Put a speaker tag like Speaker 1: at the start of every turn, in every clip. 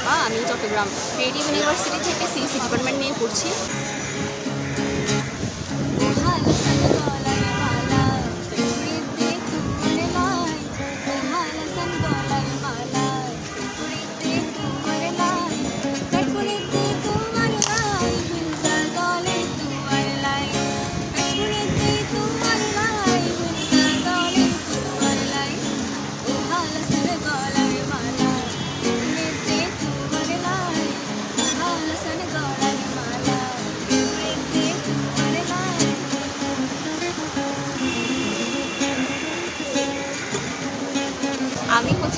Speaker 1: আপা আমি Chittagong. Creative university থেকে সিএসি ডিপার্টমেন্ট নিয়ে পড়ছি।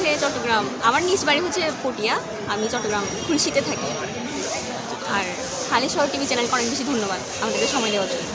Speaker 1: হচ্ছে চট্টগ্রাম। আমার নিজ বাড়ি হচ্ছে পটিয়া। আমি চট্টগ্রাম খুলশিতে থাকি। আর খালি শহর টিভি চ্যানেলকে অনেক বেশি ধন্যবাদ আমাদেরকে সময় দেওয়ার জন্য।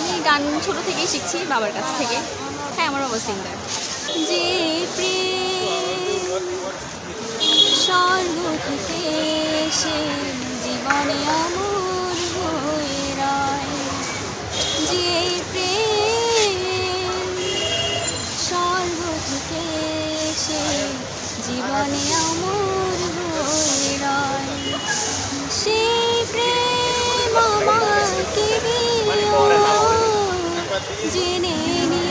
Speaker 1: আমি গান ছোট থেকেই শিখছি, বাবার কাছ থেকে। হ্যাঁ আমার বাবা সিঙ্গার
Speaker 2: যে প্রেম স্বর্গ থেকে সে জীবনে অমর হয়ে রয়। যে প্রেম স্বর্গ থেকে সে জীবনে জেনে নি